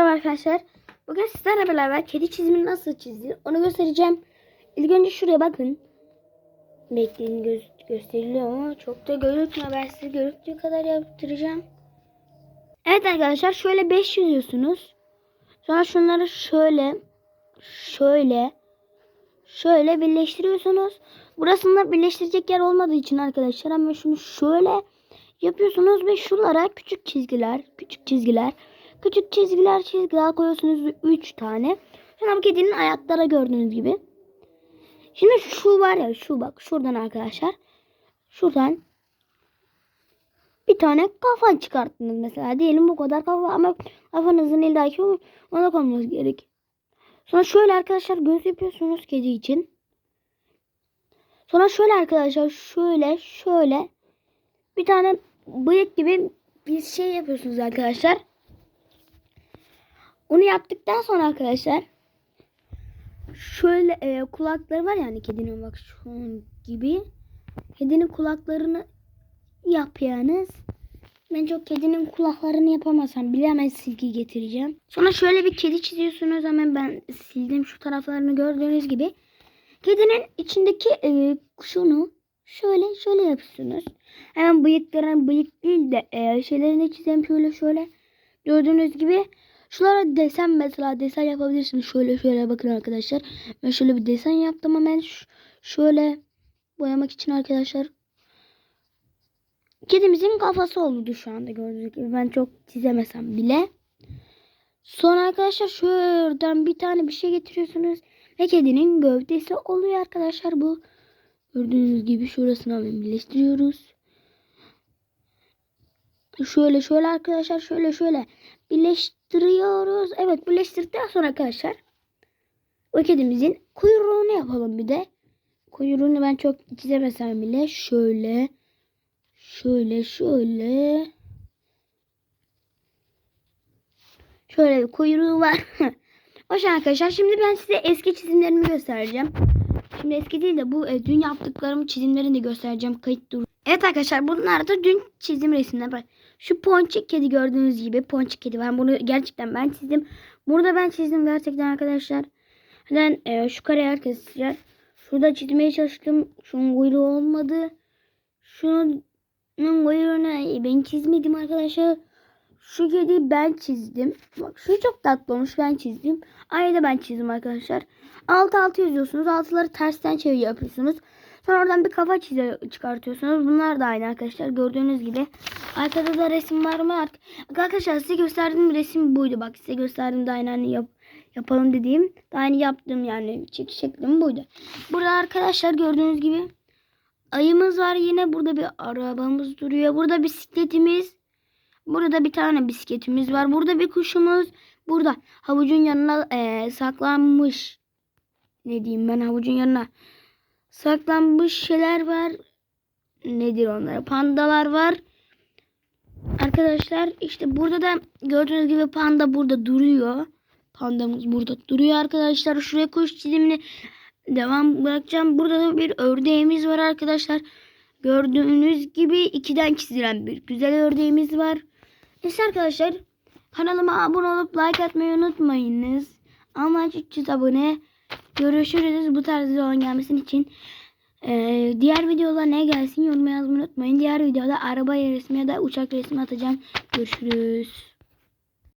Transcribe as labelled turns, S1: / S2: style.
S1: Merhaba arkadaşlar. Bugün sizlerle beraber kedi çizimini nasıl çizilir onu göstereceğim. İlk önce şuraya bakın. Bekleyin göz gösteriliyor ama çok da gözükmüyor. Ben size görüktüğü kadar yaptıracağım. Evet arkadaşlar şöyle 5 çiziyorsunuz. Sonra şunları şöyle şöyle şöyle birleştiriyorsunuz. Burasında birleştirecek yer olmadığı için arkadaşlar ama şunu şöyle yapıyorsunuz ve şuralara küçük çizgiler, küçük çizgiler, küçük çizgiler, çizgiler koyuyorsunuz 3 tane. Sonra bu kedinin ayakları gördüğünüz gibi. Şimdi şu var ya şu bak şuradan arkadaşlar. Şuradan bir tane kafa çıkarttınız mesela. Diyelim bu kadar kafa ama kafanızın ildaki ona konması gerek. Sonra şöyle arkadaşlar göz yapıyorsunuz kedi için. Sonra şöyle arkadaşlar şöyle şöyle bir tane bıyık gibi bir şey yapıyorsunuz arkadaşlar. Onu yaptıktan sonra arkadaşlar şöyle e, kulakları var yani kedinin bak şu gibi. Kedinin kulaklarını yapıyorsunuz. Ben çok kedinin kulaklarını yapamasam bile hemen silgi getireceğim. Sonra şöyle bir kedi çiziyorsunuz. Hemen ben sildim şu taraflarını gördüğünüz gibi. Kedinin içindeki e, şunu şöyle şöyle yapıyorsunuz. Hemen bıyıkların bıyık değil de e, şeylerini çizeyim şöyle şöyle. Gördüğünüz gibi şulara desen mesela desen yapabilirsiniz. Şöyle şöyle bakın arkadaşlar. Ben şöyle bir desen yaptım hemen şöyle boyamak için arkadaşlar. Kedimizin kafası oldu şu anda gördüğünüz gibi. Ben çok çizemesem bile. Sonra arkadaşlar şuradan bir tane bir şey getiriyorsunuz. Ve kedinin gövdesi oluyor arkadaşlar bu. Gördüğünüz gibi şurasını hemen birleştiriyoruz. Şöyle şöyle arkadaşlar şöyle şöyle birleştiriyoruz. Evet birleştirdikten sonra arkadaşlar o kedimizin kuyruğunu yapalım bir de. Kuyruğunu ben çok çizemesem bile şöyle şöyle şöyle şöyle bir kuyruğu var. Hoş arkadaşlar şimdi ben size eski çizimlerimi göstereceğim. Şimdi eski değil de bu e, dün yaptıklarım çizimlerini de göstereceğim. Kayıt dur. Evet arkadaşlar bunlar da dün çizim resimler. Bak şu ponçik kedi gördüğünüz gibi ponçik kedi var. Bunu gerçekten ben çizdim. Burada ben çizdim gerçekten arkadaşlar. Ben e, şu kareyi arkadaşlar. Şurada çizmeye çalıştım. Şunun kuyruğu olmadı. Şunun kuyruğunu ben çizmedim arkadaşlar. Şu kediyi ben çizdim. Bak şu çok tatlı olmuş ben çizdim. Aynı da ben çizdim arkadaşlar. Alt altı yazıyorsunuz. Altıları tersten çevir yapıyorsunuz. Sonra oradan bir kafa çize çıkartıyorsunuz. Bunlar da aynı arkadaşlar. Gördüğünüz gibi. Arkada da resim var mı? Arkadaşlar size gösterdiğim resim buydu. Bak size gösterdiğim de aynı hani yap, yapalım dediğim. Da aynı yaptığım yani çekiş şeklim buydu. Burada arkadaşlar gördüğünüz gibi ayımız var yine. Burada bir arabamız duruyor. Burada bisikletimiz. Burada bir tane bisikletimiz var. Burada bir kuşumuz. Burada havucun yanına eee, saklanmış. Ne diyeyim ben havucun yanına. Saklanmış şeyler var. Nedir onlar? Pandalar var. Arkadaşlar işte burada da gördüğünüz gibi panda burada duruyor. Pandamız burada duruyor arkadaşlar. Şuraya kuş çizimini devam bırakacağım. Burada da bir ördeğimiz var arkadaşlar. Gördüğünüz gibi ikiden çizilen bir güzel ördeğimiz var. Neyse arkadaşlar kanalıma abone olup like atmayı unutmayınız. Amaç 300 abone. Görüşürüz bu tarz videoların gelmesinin için. Ee, diğer videolar ne gelsin yoruma yazmayı unutmayın. Diğer videoda araba resmi ya da uçak resmi atacağım. Görüşürüz.